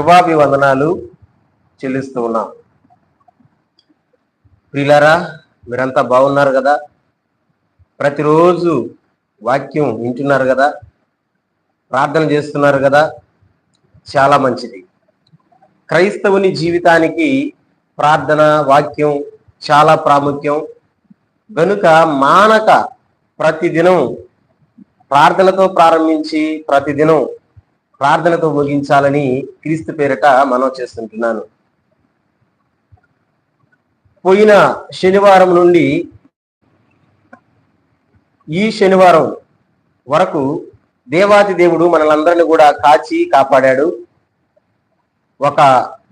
శుభాభివందనాలు చెల్లిస్తూ ఉన్నాం. ప్రియులారా మీరంతా బాగున్నారు కదా? ప్రతిరోజు వాక్యం వింటున్నారు కదా? ప్రార్థన చేస్తున్నారు కదా? చాలా మంచిది. క్రైస్తవుని జీవితానికి ప్రార్థన వాక్యం చాలా ప్రాముఖ్యం. గనుక మానక ప్రతిదినం ప్రార్థనతో ప్రారంభించి ప్రతిదినం ప్రార్థనతో ముగించాలని క్రీస్తు పేరిట మనం చేస్తుంటున్నాను. పోయిన శనివారం నుండి ఈ శనివారం వరకు దేవాతి దేవుడు మనలందరినీ కూడా కాచి కాపాడాడు. ఒక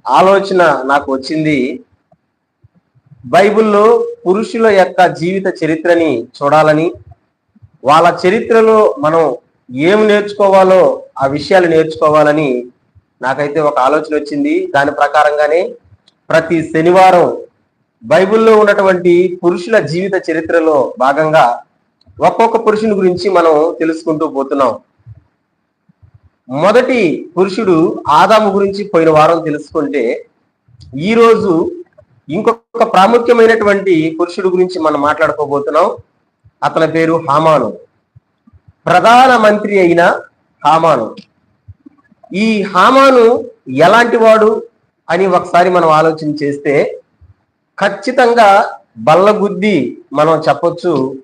ఆలోచన నాకు వచ్చింది. బైబిల్లో పురుషుల యొక్క జీవిత చరిత్రని చూడాలని వాళ్ళ చరిత్రలో మనం ఏం నేర్చుకోవాలో ఆ విషయాలు నేర్చుకోవాలని నాకైతే ఒక ఆలోచన వచ్చింది. దాని ప్రకారంగానే ప్రతి శనివారం బైబిల్లో ఉన్నటువంటి పురుషుల జీవిత చరిత్రలో భాగంగా ఒక్కొక్క పురుషుని గురించి మనం తెలుసుకుంటూ పోతున్నాం. మొదటి పురుషుడు ఆదాము గురించి పోయిన వారం తెలుసుకుంటే ఈరోజు ఇంకొక ప్రాముఖ్యమైనటువంటి పురుషుడు గురించి మనం మాట్లాడుకోబోతున్నాం. అతని పేరు హామాను. ప్రధాన మంత్రి అయిన హామాను. ఈ హామాను ఎలాంటి వాడు అని ఒకసారి మనం ఆలోచన చేస్తే ఖచ్చితంగా బల్లగుద్ది మనం చెప్పొచ్చు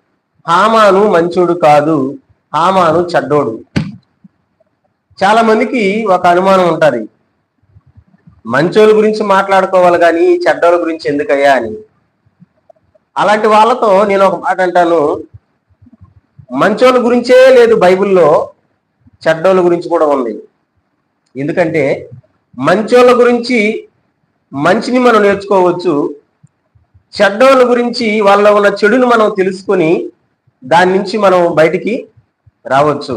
హామాను మంచోడు కాదు హామాను చెడ్డోడు. చాలా మందికి ఒక అనుమానం ఉంటుంది. మంచోళ్ళ గురించి మాట్లాడుకోవాలి కానీ చెడ్డోళ్ళ గురించి ఎందుకయ్యా అని. అలాంటి వాళ్ళతో నేను ఒక మాట అంటాను. మంచోళ్ళ గురించే లేదు బైబిల్లో చెడ్డోళ్ళ గురించి కూడా ఉంది. ఎందుకంటే మంచోళ్ళ గురించి మంచిని మనం నేర్చుకోవచ్చు చెడ్డోళ్ళ గురించి వాళ్ళ ఉన్న చెడును మనం తెలుసుకొని దాని నుంచి మనం బయటికి రావచ్చు.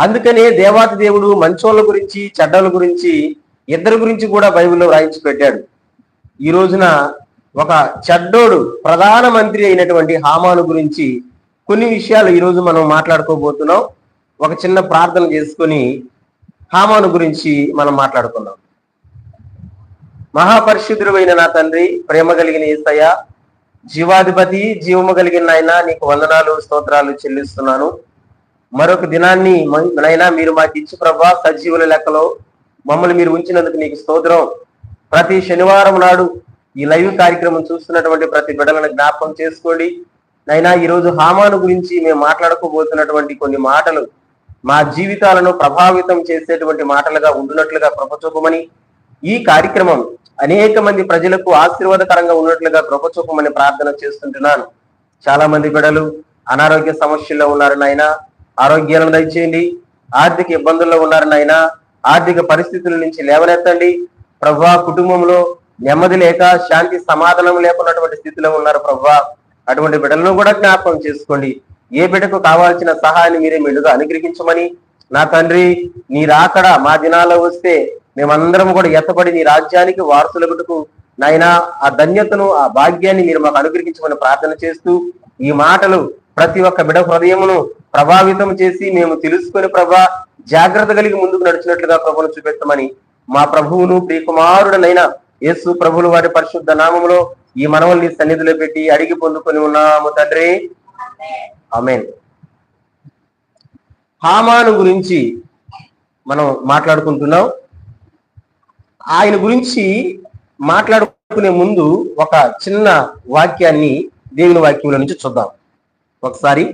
అందుకనే దేవాతి దేవుడు మంచోళ్ళ గురించి చెడ్డోళ్ళ గురించి ఇద్దరి గురించి కూడా బైబిల్లో రాయించి పెట్టాడు. ఈ రోజున ఒక చెడ్డోడు ప్రధాన మంత్రి అయినటువంటి హామాను గురించి కొన్ని విషయాలు ఈరోజు మనం మాట్లాడుకోబోతున్నాం. ఒక చిన్న ప్రార్థన చేసుకుని హామాను గురించి మనం మాట్లాడుకుందాం. మహాపరిశుద్ధుడైన నా తండ్రి ప్రేమ కలిగిన ఈసయ్య జీవాధిపతి జీవము కలిగిన నాయన నీకు వందనాలు స్తోత్రాలు చెల్లిస్తున్నాను. మరొక దినాన్ని నైనా మీరు మాకు ఇచ్చి ప్రభా సజీవుల లెక్కలో మమ్మల్ని మీరు ఉంచినందుకు నీకు స్తోత్రం. ప్రతి శనివారం నాడు ఈ లైవ్ కార్యక్రమం చూస్తున్నటువంటి ప్రతి బిడ్డలను జ్ఞాపకం చేసుకోండి. నైనా ఈరోజు హామాను గురించి మేము మాట్లాడుకోబోతున్నటువంటి కొన్ని మాటలు మా జీవితాలను ప్రభావితం చేసేటువంటి మాటలుగా ఉండునట్లుగా కృపచూపమని ఈ కార్యక్రమం అనేక మంది ప్రజలకు ఆశీర్వాదకరంగా ఉన్నట్లుగా కృపచూపమని ప్రార్థన చేస్తుంటున్నాను. చాలా మంది బిడలు అనారోగ్య సమస్యల్లో ఉన్నారు నాయన ఆరోగ్యాలను దయచేయండి. ఆర్థిక ఇబ్బందుల్లో ఉన్నారు నాయన ఆర్థిక పరిస్థితుల నుంచి లేవనెత్తండి. ప్రభా కుటుంబంలో నెమ్మది లేక శాంతి సమాధానం లేకున్నటువంటి స్థితిలో ఉన్నారు ప్రభా. అటువంటి బిడ్డలను కూడా జ్ఞాపకం చేసుకోండి. ఏ బిడ్డకు కావాల్సిన సహాయాన్ని మీరే మెడుగా అనుగ్రహించమని. నా తండ్రి నీ రాకడ మా దినాల్లో వస్తే మేమందరం కూడా ఎత్తపడి నీ రాజ్యానికి వారసులగుటకు నాయనా ఆ ధన్యతను ఆ భాగ్యాన్ని మీరు మాకు అనుగ్రహించమని ప్రార్థన చేస్తూ ఈ మాటలు ప్రతి ఒక్క బిడ హృదయమును ప్రభావితం చేసి మేము తెలుసుకొని ప్రభా జాగ్రత్త కలిగి ముందుకు నడిచినట్లుగా ప్రభును చూపెట్టమని మా ప్రభువును ప్రియకుమారుడనైన యేసు ప్రభులు వారి పరిశుద్ధ నామములో ఈ మనవల్ని సన్నిధిలో పెట్టి అడిగి పొందుకొని ఉన్నాము తండ్రి. ఆమెన్. హామాను గురించి మనం మాట్లాడుకుంటున్నాం. ఆయన గురించి మాట్లాడుకునే ముందు ఒక చిన్న వాక్యాన్ని దేవుని వాక్యంలో నుంచి చూద్దాం. ఒకసారి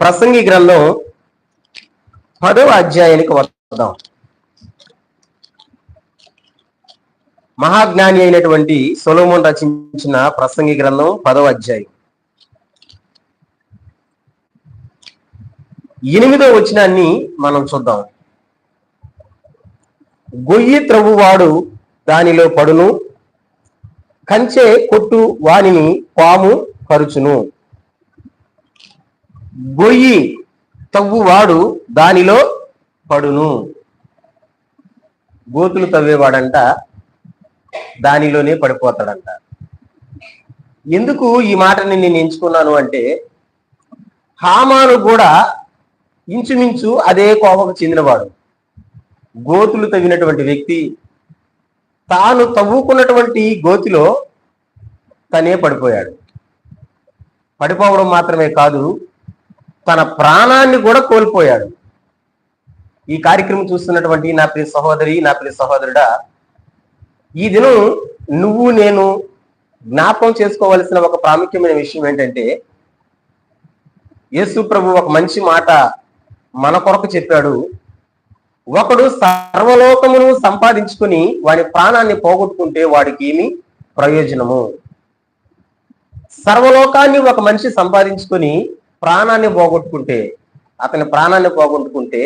ప్రసంగి గ్రంథం పదవ అధ్యాయానికి వద్దాం. మహాజ్ఞాని అయినటువంటి సొలోమోన్ రచించిన ప్రసంగి గ్రంథం పదవ అధ్యాయం. ఎనిమిదో వచనాన్ని మనం చూద్దాం. గొయ్యి త్రవ్వువాడు దానిలో పడును కంచె కొట్టు వానిని పాము కరుచును గొయ్యి తవ్వువాడు దానిలో పడును. గోతులు తవ్వేవాడంట దానిలోనే పడిపోతాడంట. ఎందుకు ఈ మాటని నేను ఎంచుకున్నాను అంటే హామాను కూడా ఇంచుమించు అదే కోపకు చెందినవాడు. గోతులు తవ్వినటువంటి వ్యక్తి తాను తవ్వుకున్నటువంటి గోతిలో తనే పడిపోయాడు. పడిపోవడం మాత్రమే కాదు తన ప్రాణాన్ని కూడా కోల్పోయాడు. ఈ కార్యక్రమం చూస్తున్నటువంటి నా ప్రియ సహోదరి నా ప్రియ సహోదరుడా ఈ దినం నువ్వు నేను జ్ఞాపకం చేసుకోవలసిన ఒక ప్రాముఖ్యమైన విషయం ఏంటంటే యేసు ప్రభు ఒక మంచి మాట మన కొరకు చెప్పాడు. ఒకడు సర్వలోకమును సంపాదించుకుని వాడి ప్రాణాన్ని పోగొట్టుకుంటే వాడికి ఏమి ప్రయోజనము? సర్వలోకాన్ని ఒక మనిషి సంపాదించుకొని ప్రాణాన్ని పోగొట్టుకుంటే అతని ప్రాణాన్ని పోగొట్టుకుంటే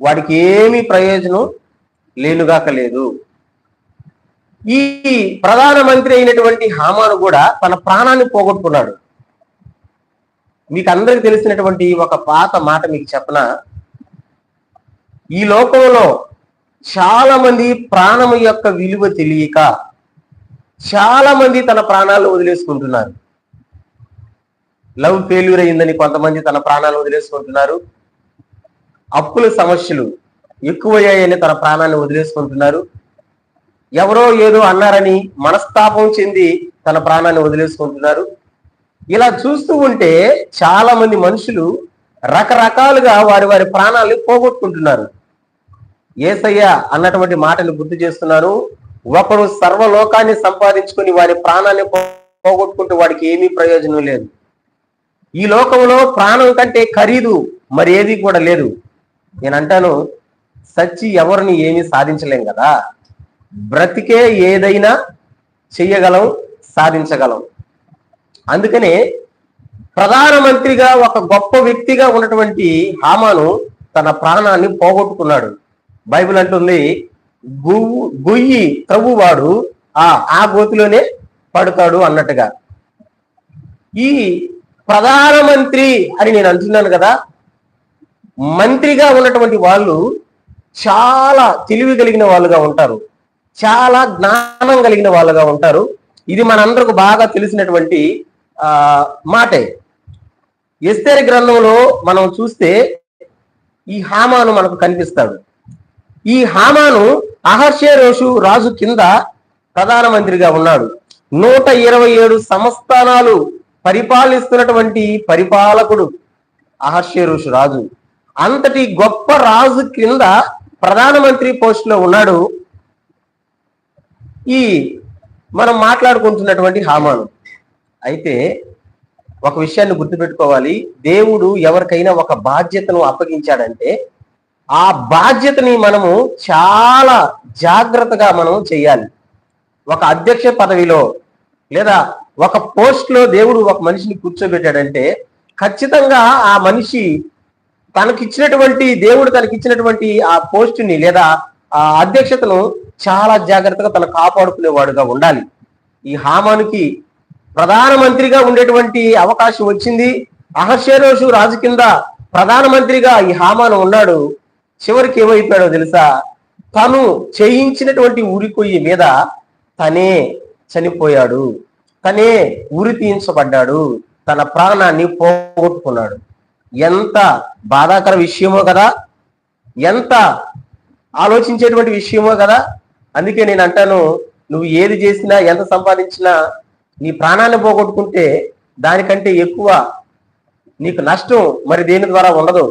వాడికి ఏమీ ప్రయోజనం? లేనుగాక లేదు. ఈ ప్రధానమంత్రి అయినటువంటి హామాను కూడా తన ప్రాణాన్ని పోగొట్టుకున్నాడు. మీకు అందరికి తెలిసినటువంటి ఒక పాత మాట మీకు చెప్పన? ఈ లోకంలో చాలా మంది ప్రాణం యొక్క విలువ తెలియక చాలా మంది తన ప్రాణాలు వదిలేసుకుంటున్నారు. లవ్ ఫెయిల్యూర్ అయిందని కొంతమంది తన ప్రాణాలు వదిలేసుకుంటున్నారు. అప్పుల సమస్యలు ఎక్కువయ్యాయని తన ప్రాణాన్ని వదిలేసుకుంటున్నారు. ఎవరో ఏదో అన్నారని మనస్తాపం చెంది తన ప్రాణాన్ని వదిలేసుకుంటున్నారు. ఇలా చూస్తూ ఉంటే చాలా మంది మనుషులు రకరకాలుగా వారి వారి ప్రాణాలని పోగొట్టుకుంటున్నారు. ఏసయ్య అన్నటువంటి మాటలు గుర్తు చేస్తున్నాను ఒకడు సర్వలోకాన్ని సంపాదించుకొని వారి ప్రాణాన్ని పోగొట్టుకుంటూ వాడికి ఏమీ ప్రయోజనం లేదు. ఈ లోకంలో ప్రాణం కంటే ఖరీదు మరి ఏది కూడా లేదు. నేను అంటాను సచ్చి ఎవరిని ఏమీ సాధించలేం కదా? బ్రతికే ఏదైనా చెయ్యగలం సాధించగలం. అందుకనే ప్రధానమంత్రిగా ఒక గొప్ప వ్యక్తిగా ఉన్నటువంటి హామాను తన ప్రాణాన్ని పోగొట్టుకున్నాడు. బైబిల్ అంటుంది గుయ్యి త్రవ్వువాడు ఆ ఆ గోతిలోనే పడతాడు అన్నట్టుగా. ఈ ప్రధానమంత్రి అని నేను అంటున్నాను కదా మంత్రిగా ఉన్నటువంటి వాళ్ళు చాలా తెలివి కలిగిన వాళ్ళుగా ఉంటారు. చాలా జ్ఞానం కలిగిన వాళ్ళుగా ఉంటారు. ఇది మనందరికి బాగా తెలిసినటువంటి ఆ మాటే. ఎస్తేరి గ్రంథంలో మనం చూస్తే ఈ హామాను మనకు కనిపిస్తాడు. ఈ హామాను అహర్షేరోషు రాజు కింద ప్రధానమంత్రిగా ఉన్నాడు. నూట ఇరవై ఏడు సంస్థానాలు పరిపాలిస్తున్నటువంటి పరిపాలకుడు అహర్షేరోషు రాజు. అంతటి గొప్ప రాజు కింద ప్రధానమంత్రి పోస్టులో ఉన్నాడు ఈ మనం మాట్లాడుకుంటున్నటువంటి హామాను. అయితే ఒక విషయాన్ని గుర్తుపెట్టుకోవాలి. దేవుడు ఎవరికైనా ఒక బాధ్యతను అప్పగించాడంటే ఆ బాధ్యతని మనము చాలా జాగ్రత్తగా మనం చేయాలి. ఒక అధ్యక్ష పదవిలో లేదా ఒక పోస్ట్లో దేవుడు ఒక మనిషిని కూర్చోబెట్టాడంటే ఖచ్చితంగా ఆ మనిషి తనకిచ్చినటువంటి దేవుడు తనకిచ్చినటువంటి ఆ పోస్టుని లేదా ఆ అధ్యక్షతను చాలా జాగ్రత్తగా తను కాపాడుకునేవాడుగా ఉండాలి. ఈ హామానికి ప్రధానమంత్రిగా ఉండేటువంటి అవకాశం వచ్చింది. అహర్షేరోషు రాజు కింద ప్రధానమంత్రిగా ఈ హామాను ఉన్నాడు. చివరికి ఏమైపోయాడో తెలుసా? తను చేయించినటువంటి ఉరికొయ్యి మీద తనే చనిపోయాడు. తనే ఉరి తీయించబడ్డాడు. తన ప్రాణాన్ని పోగొట్టుకున్నాడు. ఎంత బాధాకర విషయమో కదా? ఎంత ఆలోచించేటువంటి విషయమో కదా. అందుకే నేను అంటాను నువ్వు ఏది చేసినా ఎంత సంపాదించినా నీ ప్రాణాన్ని పోగొట్టుకుంటే దానికంటే ఎక్కువ నీకు నష్టం మరి దేని ద్వారా ఉండదు.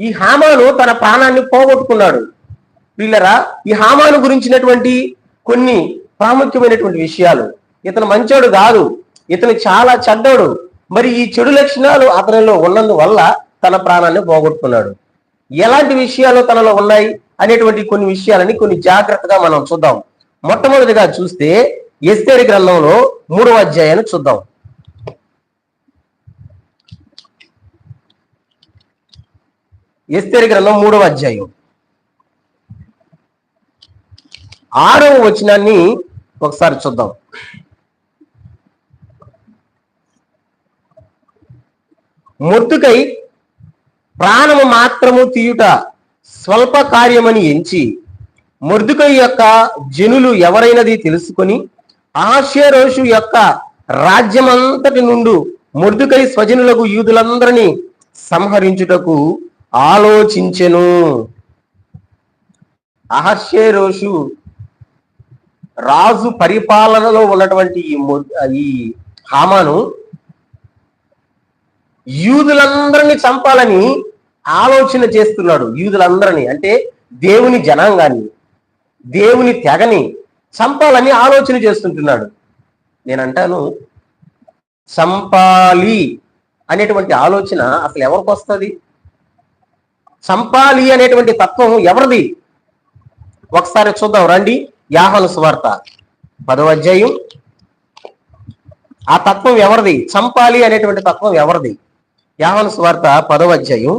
ఈ హామాను తన ప్రాణాన్ని పోగొట్టుకున్నాడు. వీళ్ళరా ఈ హామాను గురించినటువంటి కొన్ని ప్రాముఖ్యమైనటువంటి విషయాలు. ఇతను మంచోడు కాదు ఇతను చాలా చెడ్డోడు. మరి ఈ చెడు లక్షణాలు అతనిలో ఉన్నందువల్ల తన ప్రాణాన్ని పోగొట్టుకున్నాడు. ఎలాంటి విషయాలు తనలో ఉన్నాయి అనేటువంటి కొన్ని విషయాలని కొన్ని జాగ్రత్తగా మనం చూద్దాం. మొట్టమొదటిగా చూస్తే ఎస్తేరి గ్రంథంలో మూడవ అధ్యాయాన్ని చూద్దాం. ఎస్తేరి గ్రంథం మూడవ అధ్యాయం. ఆరవ వచనాన్ని ఒకసారి చూద్దాం. మొత్తుకై ప్రాణము మాత్రము తీయుట స్వల్ప కార్యమని ఎంచి మొర్దుకై యొక్క జనులు ఎవరైనది తెలుసుకొని ఆశయరోషు యొక్క రాజ్యమంతటి నుండు ముర్దుకై స్వజనులకు యూదులందరినీ సంహరించుటకు ఆలోచించెను. అహర్షేరోషు రాజు పరిపాలనలో ఉన్నటువంటి ఈ ఈ హామాను యూదులందరినీ చంపాలని ఆలోచన చేస్తున్నాడు యూదులందరినీ. అంటే దేవుని జనాంగాన్ని దేవుని తెగని చంపాలని ఆలోచన చేస్తుంటున్నాడు. నేనంటాను చంపాలి అనేటువంటి ఆలోచన అసలు ఎవరికి వస్తుంది? చంపాలి అనేటువంటి తత్వం ఎవరిది? ఒకసారి చూద్దాం రండి. యాహను సువార్త పదవ అధ్యాయం. ఆ తత్వం ఎవరిది? చంపాలి అనేటువంటి తత్వం ఎవరిది? యాహను స్వార్త పదవ అధ్యాయం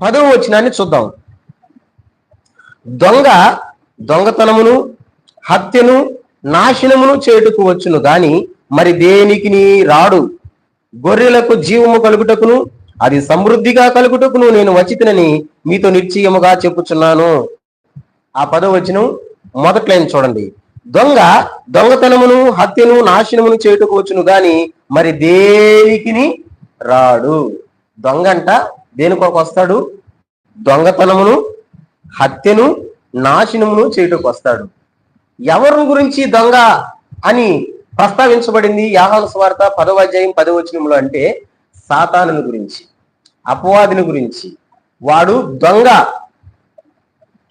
పదవ వచనాన్ని చూద్దాం. దొంగ దొంగతనమును హత్యను నాశనమును చేటుకు వచ్చును గాని మరి దేనికి రాడు? గొర్రెలకు జీవము కలుగుటకును అది సమృద్ధిగా కలుగుటకును నేను వచ్చితనని మీతో నిశ్చయముగా చెప్పుచున్నాను. ఆ పదవచనం మొదటి లైన్ చూడండి. దొంగ దొంగతనమును హత్యను నాశనమును చేయుటకు వచ్చును గాని మరి దేనికి రాడు. దొంగ అంట దేనికొక వస్తాడు దొంగతనమును హత్యను నాశనమును చేయుటకు వస్తాడు ఎవరి గురించి దొంగ అని ప్రస్తావించబడింది యాహాను స్వార్త పదవ అధ్యాయం పదవ అంటే సాతానుని గురించి అపవాదిని గురించి. వాడు దొంగ.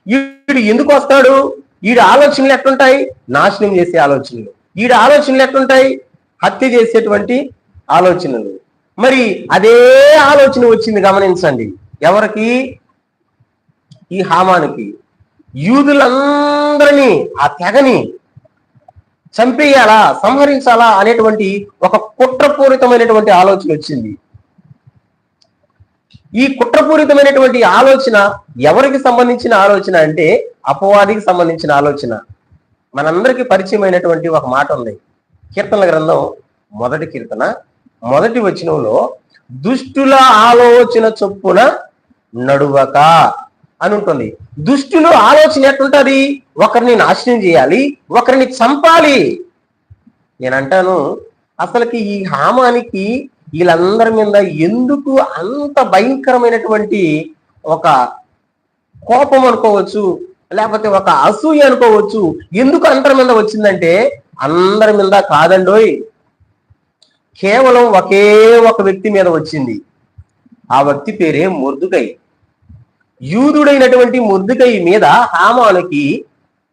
వీడు ఎందుకు వస్తాడు వీడి ఆలోచనలు ఎట్లుంటాయి? నాశనం చేసే ఆలోచనలు. వీడి ఆలోచనలు ఎట్లుంటాయి? హత్య చేసేటువంటి ఆలోచనలు. మరి అదే ఆలోచన వచ్చింది గమనించండి. ఎవరికి? ఈ హామానికి. యూదులందరినీ ఆ తెగని చంపేయాలా సంహరించాలా అనేటువంటి ఒక కుట్రపూరితమైనటువంటి ఆలోచన వచ్చింది. ఈ కుట్రపూరితమైనటువంటి ఆలోచన ఎవరికి సంబంధించిన ఆలోచన అంటే అపవాదికి సంబంధించిన ఆలోచన. మనందరికీ పరిచయమైనటువంటి ఒక మాట ఉంది. కీర్తనల గ్రంథం మొదటి కీర్తన మొదటి వచనంలో దుష్టుల ఆలోచన చొప్పున నడువక అని ఉంటుంది. దుష్టులు ఆలోచన ఎట్లుంటది? ఒకరిని నాశనం చేయాలి ఒకరిని చంపాలి. నేను అంటాను అసలుకి ఈ హామానికి వీళ్ళందరి మీద ఎందుకు అంత భయంకరమైనటువంటి ఒక కోపం అనుకోవచ్చు లేకపోతే ఒక అసూయ అనుకోవచ్చు? ఎందుకు అందరి మీద వచ్చిందంటే అందరి మీద కాదండోయ్. కేవలం ఒకే ఒక వ్యక్తి మీద వచ్చింది. ఆ వ్యక్తి పేరే ముర్దుకై యూదుడైనటువంటి ముర్దుకై మీద హామానుకి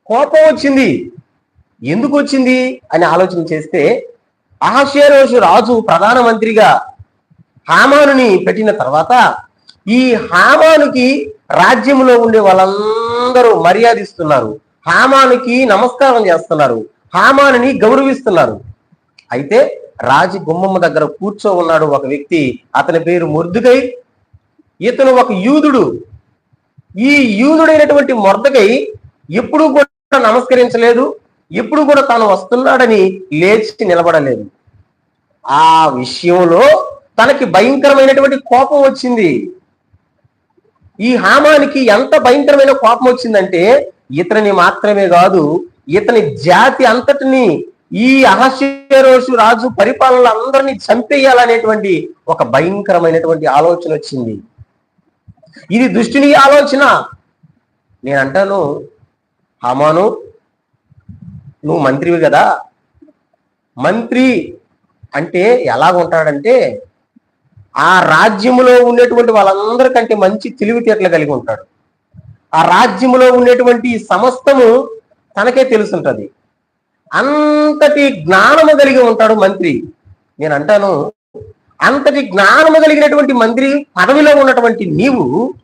కోపం వచ్చింది. ఎందుకు వచ్చింది అని ఆలోచన చేస్తే అహషేరోషు రాజు ప్రధానమంత్రిగా హామానుని పెట్టిన తర్వాత ఈ హామానుకి రాజ్యంలో ఉండే వాళ్ళందరూ మర్యాదిస్తున్నారు. హామానుకి నమస్కారం చేస్తున్నారు. హామానుని గౌరవిస్తున్నారు. అయితే రాజు గుమ్మమ్మ దగ్గర కూర్చో ఉన్నాడు ఒక వ్యక్తి. అతని పేరు ముర్దుకై ఇతను ఒక యూదుడు. ఈ యూదుడైనటువంటి మొర్దకై ఎప్పుడు కూడా నమస్కరించలేదు. ఎప్పుడు కూడా తాను వస్తున్నాడని లేచి నిలబడలేదు. ఆ విషయంలో తనకి భయంకరమైనటువంటి కోపం వచ్చింది. ఈ హామానికి ఎంత భయంకరమైన కోపం వచ్చిందంటే ఇతని మాత్రమే కాదు ఇతని జాతి అంతటిని ఈ అహస్యరోషు రాజు పరిపాలన అందరినీ చంపేయాలనేటువంటి ఒక భయంకరమైనటువంటి ఆలోచన వచ్చింది. ఇది దృష్టిని ఆలోచన. నేను అంటాను హమాను నువ్వు మంత్రివి కదా. మంత్రి అంటే ఎలా ఉంటాడంటే ఆ రాజ్యములో ఉండేటువంటి వాళ్ళందరికంటే మంచి తెలివితేటలు కలిగి ఉంటాడు. ఆ రాజ్యములో ఉండేటువంటి సమస్తము తనకే తెలుసుంటది. అంతటి జ్ఞానము కలిగి ఉంటాడు మంత్రి. నేను అంటాను అంతటి జ్ఞానము కలిగినటువంటి మంత్రి పదవిలో ఉన్నటువంటి నీవు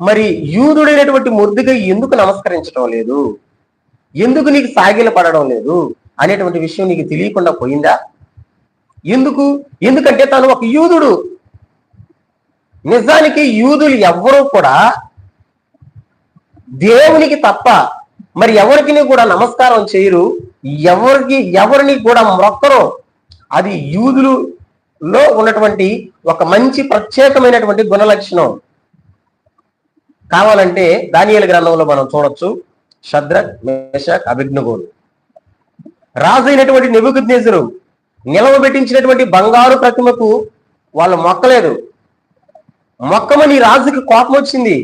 మరి యూదుడైనటువంటి ముద్దుగా ఎందుకు నమస్కరించడం లేదు? ఎందుకు నీకు సాగిల పడడం లేదు? అనేటువంటి విషయం నీకు తెలియకుండా పోయిందా? ఎందుకు? ఎందుకంటే తను ఒక యూదుడు. నిజానికి యూదులు ఎవ్వరూ కూడా దేవునికి తప్ప మరి ఎవరికి కూడా నమస్కారం చేయరు. ఎవరికి ఎవరిని కూడా మొక్కరు అది యూదులులో ఉన్నటువంటి ఒక మంచి ప్రత్యేకమైనటువంటి గుణలక్షణం. కావాలంటే దానియేలు గ్రంథంలో మనం చూడొచ్చు శద్రక్ మేషక్ అభిజ్ఞగోలు రాజు అయినటువంటి నెబుకద్నేజరు నిలవబెట్టించినటువంటి బంగారు ప్రతిమకు వాళ్ళు మొక్కలేదు. మొక్కమని రాజుకి కోపం వచ్చింది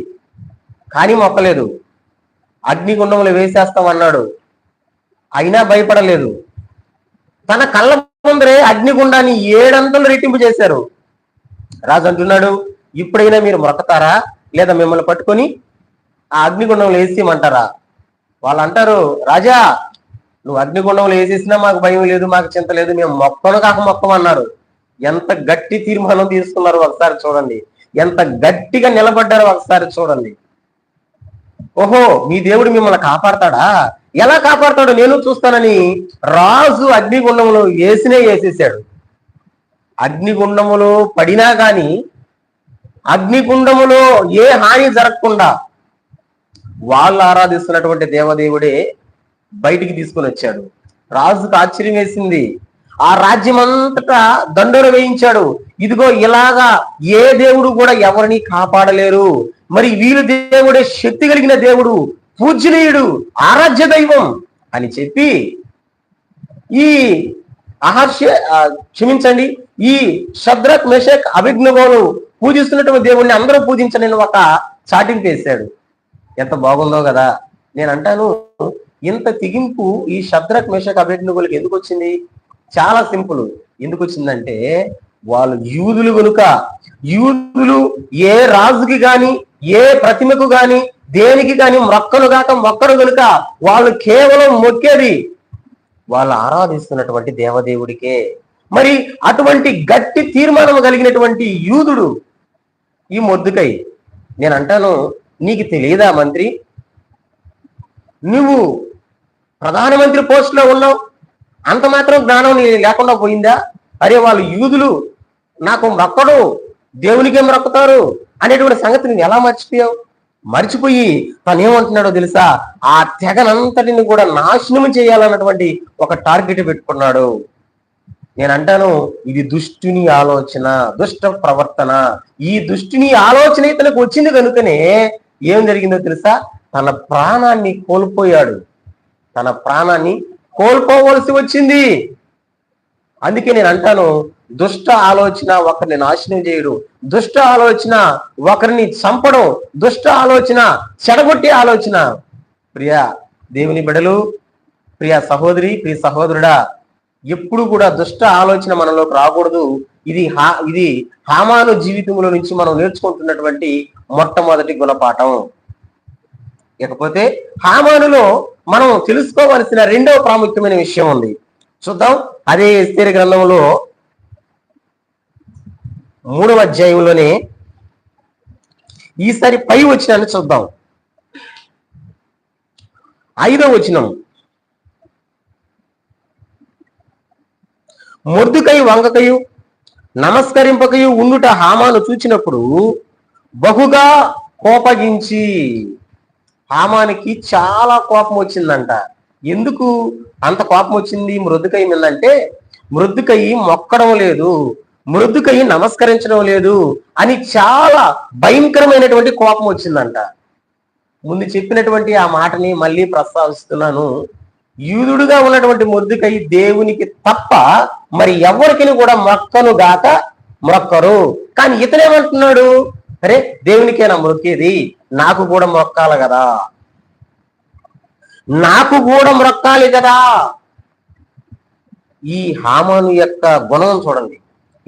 కానీ మొక్కలేదు. అగ్నిగుండంలో వేసేస్తాం అన్నాడు అయినా భయపడలేదు. తన కళ్ళ ముందరే అగ్నిగుండాన్ని ఏడంతలు రెట్టింపు చేశారు. రాజు అంటున్నాడు ఇప్పుడైనా మీరు మొరకతారా లేదా మిమ్మల్ని పట్టుకొని ఆ అగ్నిగుండంలో వేసేయమంటారా? వాళ్ళు అంటారు రాజా నువ్వు అగ్నిగుండంలో వేసేసినా మాకు భయం లేదు మాకు చింత లేదు మేము మొక్కను కాక మొక్కం అన్నారు. ఎంత గట్టి తీర్మానం తీసుకున్నారో ఒకసారి చూడండి. ఎంత గట్టిగా నిలబడ్డారో ఒకసారి చూడండి. ఓహో మీ దేవుడు మిమ్మల్ని కాపాడతాడా? ఎలా కాపాడతాడో నేను చూస్తానని రాజు అగ్నిగుండంలో వేసినే వేసేసాడు. అగ్నిగుండములో పడినా కానీ అగ్నిగుండములో ఏ హాని జరగకుండా వాళ్ళు ఆరాధిస్తున్నటువంటి దేవదేవుడే బయటికి తీసుకొని వచ్చాడు. రాజుకు ఆశ్చర్యం వేసింది. ఆ రాజ్యం అంతటా దండోర వేయించాడు. ఇదిగో ఇలాగా ఏ దేవుడు కూడా ఎవరిని కాపాడలేరు. మరి వీరు దేవుడే శక్తి కలిగిన దేవుడు. పూజనీయుడు ఆరాధ్య దైవం అని చెప్పి ఈ అహర్ష క్షమించండి ఈ శద్రక్ మెషక్ అభిజ్ఞగోలు పూజిస్తున్నటువంటి దేవుణ్ణి అందరూ పూజించని ఒక చాటింపు వేశాడు. ఎంత బాగుందో కదా. నేను అంటాను ఇంత తెగింపు ఈ శద్రక్ మెషక్ అభిజ్ఞగోలకి ఎందుకు వచ్చింది? చాలా సింపుల్. ఎందుకు వచ్చిందంటే వాళ్ళు యూదులు కనుక యూదులు ఏ రాజుకి గాని ఏ ప్రతిమకు గాని దేనికి కానీ మొక్కలు కాక మొక్కలు కనుక వాళ్ళు కేవలం మొక్కేది వాళ్ళు ఆరాధిస్తున్నటువంటి దేవదేవుడికే. మరి అటువంటి గట్టి తీర్మానం కలిగినటువంటి యూదుడు ఈ మొద్దుకై. నేను అంటాను నీకు తెలియదా మంత్రి? నువ్వు ప్రధానమంత్రి పోస్టులో ఉన్నావు అంత మాత్రం జ్ఞానం నీ లేకుండా పోయిందా? అరే వాళ్ళు యూదులు నాకు మొక్కడు దేవునికే మొక్కుతారు అనేటువంటి సంగతి నేను ఎలా మర్చిపోయావు? మర్చిపోయి తను ఏమంటున్నాడో తెలుసా? ఆ తెగనంతటిని కూడా నాశనం చేయాలన్నటువంటి ఒక టార్గెట్ పెట్టుకున్నాడు. నేను అంటాను ఇది దుష్టుని ఆలోచన దుష్ట ప్రవర్తన. ఈ దుష్టుని ఆలోచన ఇతనికి వచ్చింది కనుకనే ఏం జరిగిందో తెలుసా? తన ప్రాణాన్ని కోల్పోయాడు. తన ప్రాణాన్ని కోల్పోవలసి వచ్చింది. అందుకే నేను అంటాను దుష్ట ఆలోచన ఒకరిని నాశనం చేయడు. దుష్ట ఆలోచన ఒకరిని చంపడం దుష్ట ఆలోచన చెడగొట్టే ఆలోచన. ప్రియా దేవుని బిడలు ప్రియ సహోదరి ప్రియ సహోదరుడా ఎప్పుడు కూడా దుష్ట ఆలోచన మనలోకి రాకూడదు. ఇది హా ఇది హామాను జీవితంలో నుంచి మనం నేర్చుకుంటున్నటువంటి మొట్టమొదటి గుణపాఠం. ఇకపోతే హామానులో మనం తెలుసుకోవలసిన రెండవ ప్రాముఖ్యమైన విషయం ఉంది. చూద్దాం. అదే ఎస్తేరు గ్రంథంలో మూడవ అధ్యాయంలోనే ఈసారి పై వచ్చినాన్ని చూద్దాం. ఐదవ వచనం. మొద్దుకై వంగకయు నమస్కరింపకయు ఉండుట హామాను చూచినప్పుడు బహుగా కోపగించి హామానికి చాలా కోపం వచ్చిందంట. ఎందుకు అంత కోపం వచ్చింది మృదుకై మీదంటే మృదుకై మొక్కడం లేదు మృదుకై నమస్కరించడం లేదు అని చాలా భయంకరమైనటువంటి కోపం వచ్చిందంట. ముందు చెప్పినటువంటి ఆ మాటని మళ్ళీ ప్రస్తావిస్తున్నాను. యూదుడుగా ఉన్నటువంటి మొద్దుకై దేవునికి తప్ప మరి ఎవరికి కూడా మొక్కను గాక మొక్కరు. కానీ ఇతనేమంటున్నాడు అరే దేవునికేనా మొక్కేది నాకు కూడా మొక్కాలి కదా. నాకు కూడా రొక్కాలి కదా. ఈ హామాను యొక్క గుణం చూడండి.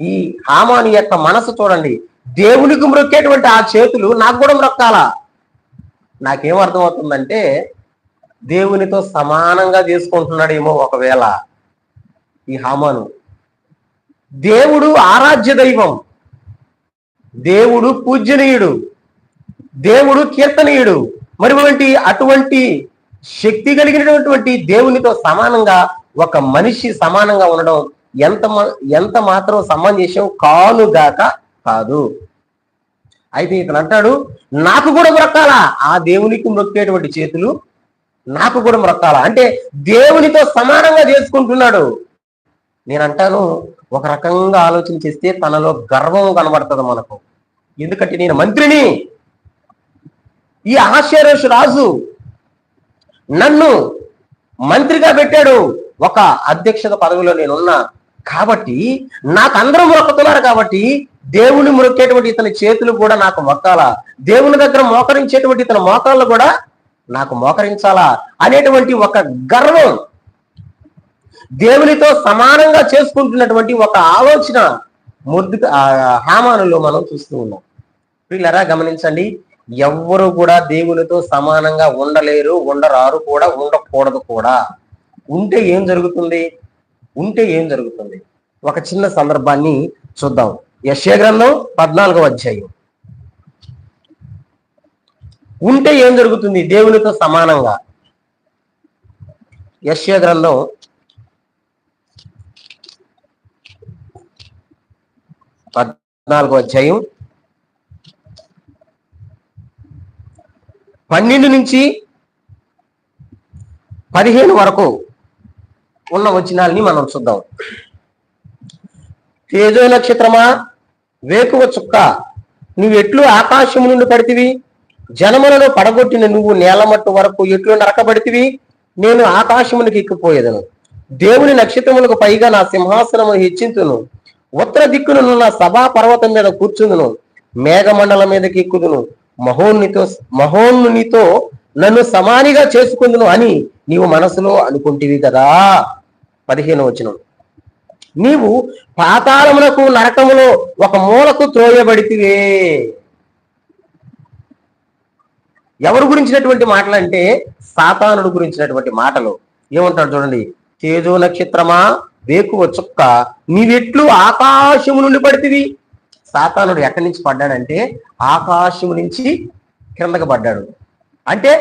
ఈ హామాను యొక్క మనసు చూడండి. దేవునికి మ్రొక్కేటువంటి ఆ చేతులు నాకు కూడా మ్రొక్కాలా? నాకేం అర్థమవుతుందంటే దేవునితో సమానంగా చేసుకుంటున్నాడేమో ఒకవేళ ఈ హామాను. దేవుడు ఆరాధ్య దైవం. దేవుడు పూజనీయుడు దేవుడు కీర్తనీయుడు. మరి వంటి అటువంటి శక్తి కలిగినటువంటి దేవునితో సమానంగా ఒక మనిషి సమానంగా ఉండడం ఎంత మ- ఎంత మాత్రం సమంజసం కానుగాక కాదు. అయితే ఇతను అంటాడు నాకు కూడా మొక్కాలా ఆ దేవునికి మొక్కేటువంటి చేతులు నాకు కూడా మొక్కాలా అంటే దేవునితో సమానంగా చేసుకుంటున్నాడు. నేను అంటాను ఒక రకంగా ఆలోచన చేస్తే తనలో గర్వం కనబడుతుంది మనకు. ఎందుకంటే నేను మంత్రిని. ఈ ఆశ్చర్యషు రాజు నన్ను మంత్రిగా పెట్టాడు ఒక అధ్యక్షత పదవిలో నేనున్నా. కాబట్టి నాకు అందరూ మొక్కుతున్నారు కాబట్టి దేవుని మొక్కేటువంటి ఇతని చేతులు కూడా నాకు మొక్కాలా? దేవుని దగ్గర మోకరించేటువంటి ఇతని మోకాళ్ళు కూడా నాకు మోకరించాలా? అనేటువంటి ఒక గర్వం దేవునితో సమానంగా చేసుకుంటున్నటువంటి ఒక ఆలోచన ముద్దు హామానులో మనం చూస్తూ ఉన్నాం. వీళ్ళరా గమనించండి. ఎవ్వరు కూడా దేవునితో సమానంగా ఉండలేరు ఉండరారు కూడా ఉండకూడదు కూడా. ఉంటే ఏం జరుగుతుంది? ఉంటే ఏం జరుగుతుంది? ఒక చిన్న సందర్భాన్ని చూద్దాం. యశ్య గ్రంథం పద్నాలుగవ అధ్యాయం. ఉంటే ఏం జరుగుతుంది? దేవునితో సమానంగా. యశ్య గ్రంథం పద్నాలుగో అధ్యాయం పన్నెండు నుంచి పదిహేను వరకు ఉన్న వచనాలని మనం చూద్దాం. తేజో నక్షత్రమా వేకువ చుక్క. నువ్వు ఎట్లు ఆకాశము నుండి పడితివి? జనములను పడగొట్టిన నువ్వు నేలమట్టు వరకు ఎట్లు నరకబడితివి? నేను ఆకాశమునికి ఎక్కిపోయేదను. దేవుని నక్షత్రములకు పైగా నా సింహాసనము హెచ్చింతును. ఉత్తర దిక్కును నా సభా పర్వతం మీద కూర్చుందును. మేఘమండలం మీదకి ఎక్కుదును. మహోన్నితో మహోన్నునితో నన్ను సమానిగా చేసుకుందును అని నీవు మనసులో అనుకుంటివి కదా. పదిహేను వచనం. నీవు పాతాళమునకు నరకములో ఒక మూలకు త్రోయబడితివే. ఎవరు గురించినటువంటి మాటలు అంటే సాతానుడు గురించినటువంటి మాటలు. ఏమంటాడు చూడండి. తేజో నక్షత్రమా వేకువ చుక్క నీవెట్లు ఆకాశము నుండి పడితివి. సాతానుడు ఎక్కడి నుంచి పడ్డాడంటే ఆకాశము నుంచి కిందకు పడ్డాడు. అంటే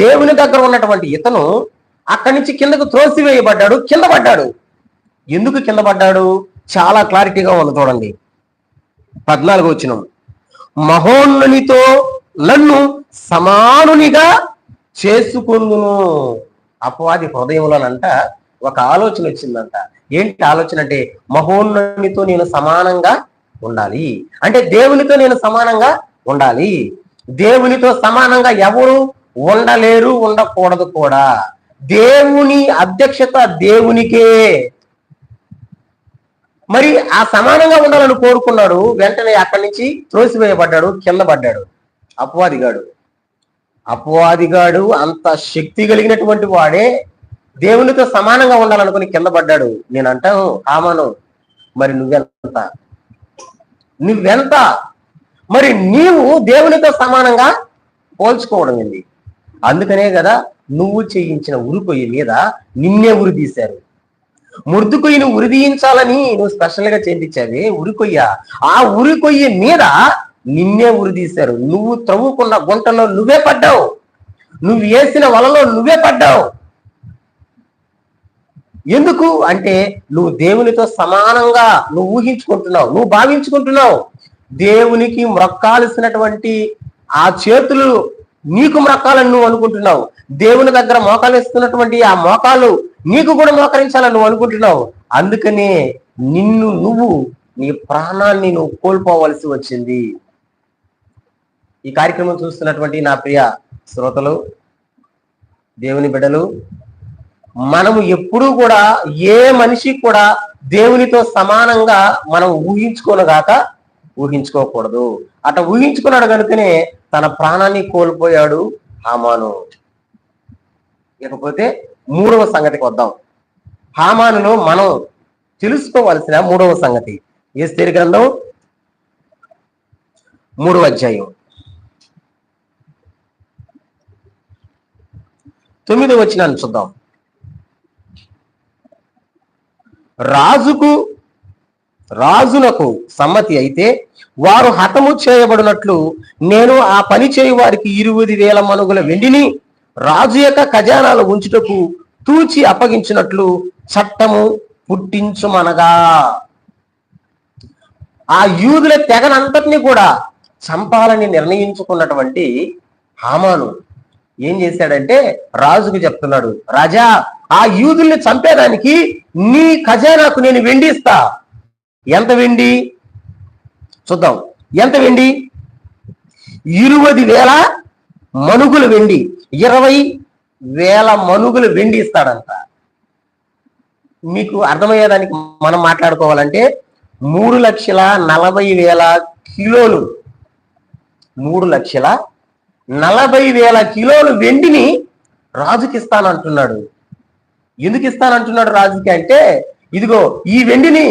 దేవుని దగ్గర ఉన్నటువంటి ఇతను అక్కడి నుంచి కిందకు త్రోసివేయబడ్డాడు కింద పడ్డాడు. ఎందుకు కింద పడ్డాడు? చాలా క్లారిటీగా ఉంది చూడండి. పద్నాలుగు వచ్చిన మహోన్ననితో నన్ను సమానునిగా చేసుకుందును అపవాది హృదయంలోనంట ఒక ఆలోచన వచ్చిందంట. ఏంటి ఆలోచన అంటే మహోన్ననితో నేను సమానంగా ఉండాలి. అంటే దేవునితో నేను సమానంగా ఉండాలి. దేవునితో సమానంగా ఎవరు ఉండలేరు ఉండకూడదు కూడా. దేవుని అధ్యక్షత దేవునికే. మరి ఆ సమానంగా ఉండాలని కోరుకున్నాడు వెంటనే అక్కడి నుంచి త్రోసివేయబడ్డాడు కింద పడ్డాడు. అపవాదిగాడు అపవాదిగాడు అంత శక్తి కలిగినటువంటి వాడే దేవునితో సమానంగా ఉండాలనుకుని కింద పడ్డాడు. నేను అంటాను ఆమాను మరి నువ్వెంత నువ్వెంత? మరి నీవు దేవునితో సమానంగా పోల్చుకోవడం ఏంది? అందుకనే కదా నువ్వు చేయించిన ఉరికొయ్యి మీద నిన్నే ఉరి తీశారు. మృదుకొయ్యను ఉరిదీయించాలని నువ్వు స్పెషల్గా చేయించావే ఉరికొయ్య ఆ ఉరికొయ్య మీద నిన్నే ఉరిదీశారు నువ్వు త్రవ్వుకున్న గుంటలో నువ్వే పడ్డావు. నువ్వు వేసిన వలలో నువ్వే పడ్డావు. ఎందుకు అంటే నువ్వు దేవునితో సమానంగా నువ్వు ఊహించుకుంటున్నావు నువ్వు భావించుకుంటున్నావు. దేవునికి మ్రొక్కాల్సినటువంటి ఆ చేతులు నీకు మ్రొక్కాలని నువ్వు అనుకుంటున్నావు. దేవుని దగ్గర మోకాలు ఇస్తున్నటువంటి ఆ మోకాలు నీకు కూడా మోకరించాలని నువ్వు అనుకుంటున్నావు. అందుకనే నిన్ను నువ్వు నీ ప్రాణాన్ని నువ్వు కోల్పోవలసి వచ్చింది. ఈ కార్యక్రమం చూస్తున్నటువంటి నా ప్రియ శ్రోతలు దేవుని బిడ్డలు మనము ఎప్పుడూ కూడా ఏ మనిషి కూడా దేవునితో సమానంగా మనం ఊహించుకోనగాక ఊహించుకోకూడదు. అట ఊహించుకున్నాడు కనుకనే తన ప్రాణాన్ని కోల్పోయాడు హామాను. ఇకపోతే మూడవ సంగతికి వద్దాం. హామానులో మనం తెలుసుకోవాల్సిన మూడవ సంగతి. ఏ గ్రంథం మూడవ అధ్యాయం. తొమ్మిది వచ్చినాన్ని చూద్దాం. రాజుకు రాజునకు సమ్మతి అయితే వారు హతము చేయబడినట్లు నేను ఆ పని చేయు వారికి ఇరువది వేల మనుగుల వెండిని రాజు యొక్క ఖజానాలు ఉంచుటకు తూచి అప్పగించినట్లు చట్టము పుట్టించుమనగా. ఆ యూదుల తెగనంతటిని కూడా చంపాలని నిర్ణయించుకున్నటువంటి హామాను ఏం చేశాడంటే రాజుకు చెప్తున్నాడు రాజా ఆ యూదుల్ని చంపేదానికి నీ ఖజానాకు నేను వెండి ఇస్తా. ఎంత వెండి? చూద్దాం. ఎంత వెండి? ఇరువది వేల మనుగుల వెండి. ఇరవై వేల మనుగులు వెండి ఇస్తాడంట. మీకు అర్థమయ్యేదానికి మనం మాట్లాడుకోవాలంటే మూడు లక్షల నలభై వేల కిలోలు. మూడు లక్షల నలభై వేల కిలోలు వెండిని రాజుకిస్తానంటున్నాడు. ఎందుకు ఇస్తానంటున్నాడు రాజుకి అంటే ఇదిగో ఈ వెండిని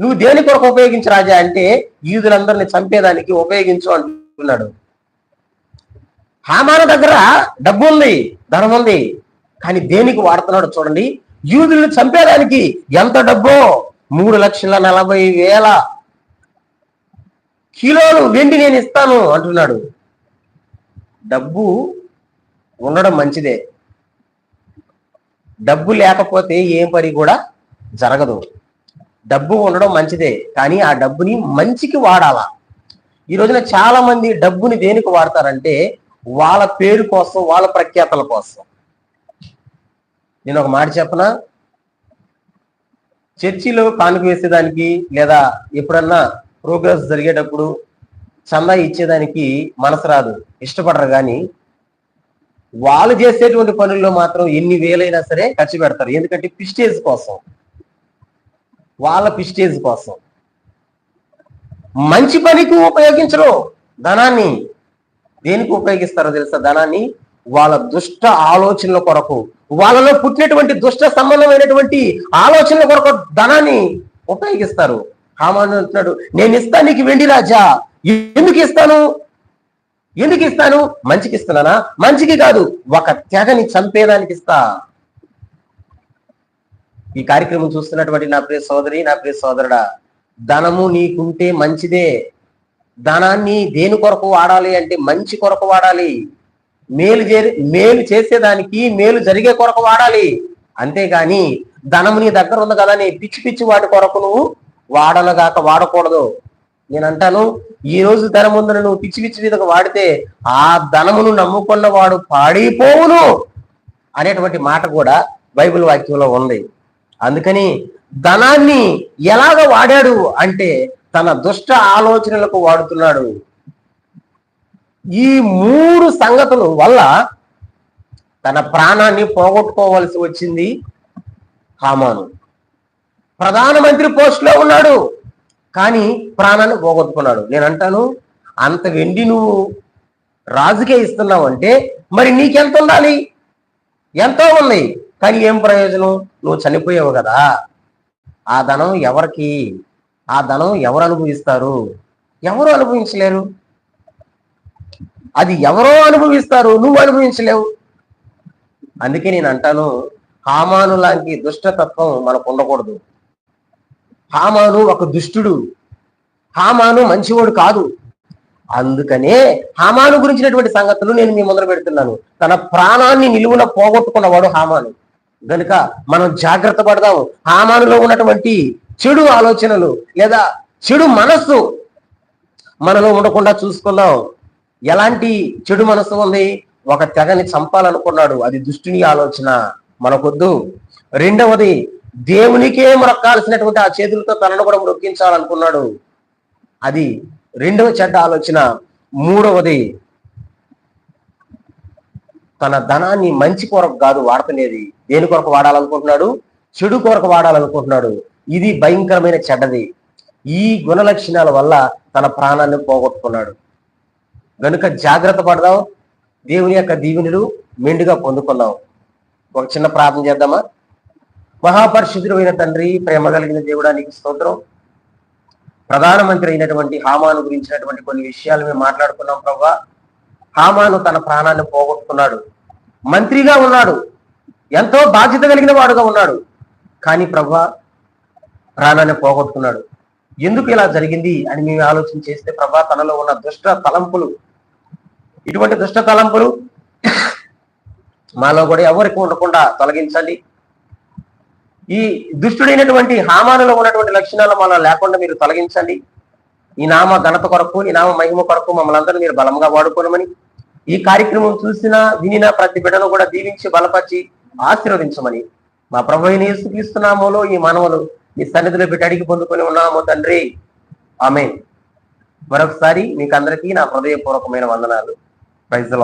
నువ్వు దేని కొరకు ఉపయోగించు రాజా అంటే యూదులందరిని చంపేదానికి ఉపయోగించు అంటున్నాడు. హామాన దగ్గర డబ్బు ఉంది ధనం ఉంది కానీ దేనికి వాడుతున్నాడు చూడండి. యూదులను చంపేదానికి ఎంత డబ్బో? మూడు లక్షల నలభై వేల కిలోలు వెండి నేను ఇస్తాను అంటున్నాడు. డబ్బు ఉండడం మంచిదే. డబ్బు లేకపోతే ఏం పని కూడా జరగదు. డబ్బు ఉండడం మంచిదే కానీ ఆ డబ్బుని మంచికి వాడాలా? ఈ రోజున చాలా మంది డబ్బుని దేనికి వాడతారంటే వాళ్ళ పేరు కోసం వాళ్ళ ప్రఖ్యాతల కోసం. నేను ఒక మాట చెప్పనా? చర్చిలో కానుక వేసేదానికి లేదా ఎప్పుడన్నా ప్రోగ్రెస్ జరిగేటప్పుడు చందా ఇచ్చేదానికి మనసు రాదు ఇష్టపడరు కానీ వాళ్ళు చేసేటువంటి పనుల్లో మాత్రం ఎన్ని వేలైనా సరే ఖర్చు పెడతారు. ఎందుకంటే పిస్టేజ్ కోసం. వాళ్ళ పిస్టేజ్ కోసం. మంచి పనికి ఉపయోగించరు ధనాన్ని. దేనికి ఉపయోగిస్తారో తెలుసా? ధనాన్ని వాళ్ళ దుష్ట ఆలోచనల కొరకు వాళ్ళలో పుట్టినటువంటి దుష్ట సంబంధమైనటువంటి ఆలోచనల కొరకు ధనాన్ని ఉపయోగిస్తారు. హామాను అంటున్నాడు నేను ఇస్తాను నీకు వెండి రాజా ఎందుకు ఇస్తాను? ఎందుకు ఇస్తాను మంచికి ఇస్తున్నానా మంచికి కాదు ఒక తెగని చంపేదానికి ఇస్తా ఈ కార్యక్రమం చూస్తున్నటువంటి నా ప్రియ సోదరి నా ప్రియ సోదరుడా ధనము నీకుంటే మంచిదే. ధనాన్ని దేని కొరకు వాడాలి అంటే మంచి కొరకు వాడాలి. మేలు చేరి మేలు చేసేదానికి మేలు జరిగే కొరకు వాడాలి. అంతేగాని ధనము నీ దగ్గర ఉంది కదా నీ పిచ్చి పిచ్చి వాటి కొరకు నువ్వు వాడలుగాక వాడకూడదు. నేను అంటాను ఈ రోజు ధనం నువ్వు పిచ్చి పిచ్చి విధంగా వాడితే ఆ ధనమును నమ్ముకున్న వాడు పాడైపోవును అనేటువంటి మాట కూడా బైబిల్ వాక్యంలో ఉంది. అందుకని ధనాన్ని ఎలాగ వాడాడు అంటే తన దుష్ట ఆలోచనలకు వాడుతున్నాడు. ఈ మూడు సంగతుల వల్ల తన ప్రాణాన్ని పోగొట్టుకోవలసి వచ్చింది హామాను. ప్రధానమంత్రి పోస్ట్లో ఉన్నాడు. కానీ ప్రాణాన్ని పోగొట్టుకున్నాడు. నేను అంటాను అంత వెండి నువ్వు రాజుకే ఇస్తున్నావు అంటే మరి నీకెంత ఉండాలి? ఎంతో ఉంది కానీ ఏం ప్రయోజనం? నువ్వు చనిపోయావు కదా. ఆ ధనం ఎవరికి? ఆ ధనం ఎవరు అనుభవిస్తారు? ఎవరు అనుభవించలేరు? అది ఎవరో అనుభవిస్తారు. నువ్వు అనుభవించలేవు. అందుకే నేను అంటాను హామాను లాంటి దుష్టతత్వం మనకు ఉండకూడదు. హామాను ఒక దుష్టుడు. హామాను మంచివాడు కాదు. అందుకనే హామాను గురించినటువంటి సంగతులు నేను మీ ముందర పెడుతున్నాను. తన ప్రాణాన్ని నిలువున పోగొట్టుకున్నవాడు హామాను. గనుక మనం జాగ్రత్త పడదాం హామానులో ఉన్నటువంటి చెడు ఆలోచనలు లేదా చెడు మనస్సు మనలో ఉండకుండా చూసుకుందాం. ఎలాంటి చెడు మనస్సు ఉంది? ఒక తెగని చంపాలనుకున్నాడు. అది దుష్టుని ఆలోచన. మనకొద్దు. రెండవది దేవునికే మొరక్కాల్సినటువంటి ఆ చేతులతో తనను కూడా మొక్కించాలనుకున్నాడు అది రెండవ చెడ్డ ఆలోచన. మూడవది తన ధనాన్ని మంచి కొరకు కాదు వాడుతునేది దేని కొరకు వాడాలనుకుంటున్నాడు? చెడు కొరకు వాడాలనుకుంటున్నాడు. ఇది భయంకరమైన చెడ్డది. ఈ గుణ లక్షణాల వల్ల తన ప్రాణాన్ని పోగొట్టుకున్నాడు. గనుక జాగ్రత్త పడదాం. దేవుని యొక్క దీవెనులు మెండుగా పొందుకుందాం. ఒక చిన్న ప్రార్థన చేద్దామా? మహాపరిశుద్ధుడైన తండ్రి ప్రేమ కలిగిన దేవుడానికి స్తోత్రం. ప్రధానమంత్రి అయినటువంటి హామాను గురించినటువంటి కొన్ని విషయాలు మేము మాట్లాడుకున్నాం ప్రభా. హామాను తన ప్రాణాన్ని పోగొట్టుకున్నాడు. మంత్రిగా ఉన్నాడు. ఎంతో బాధ్యత కలిగిన వాడుగా ఉన్నాడు. కానీ ప్రభా ప్రాణాన్ని పోగొట్టుకున్నాడు. ఎందుకు ఇలా జరిగింది అని మేము ఆలోచన చేస్తే ప్రభా తనలో ఉన్న దుష్ట తలంపులు ఇటువంటి దుష్ట తలంపులు మాలో కూడా ఎవరికి ఉండకుండా తొలగించండి. ఈ దుష్టుడైనటువంటి హామానులో ఉన్నటువంటి లక్షణాలు మనం లేకుండా మీరు తొలగించండి. ఈ నామ ఘనత కొరకు ఈ నామ మహిమ కొరకు మమ్మల్ని అందరూ మీరు బలంగా వాడుకోనమని ఈ కార్యక్రమం చూసిన వినిన ప్రతి బిడ్డను కూడా దీవించి బలపరిచి ఆశీర్వదించమని మా ప్రభు అయిన ఈ మనవలు ఈ సన్నిధిలో పెట్టి అడిగి పొందుకొని ఉన్నాము తండ్రి. ఆమె మరొకసారి మీకు అందరికీ నా హృదయపూర్వకమైన వందనాలు. ప్రైజ్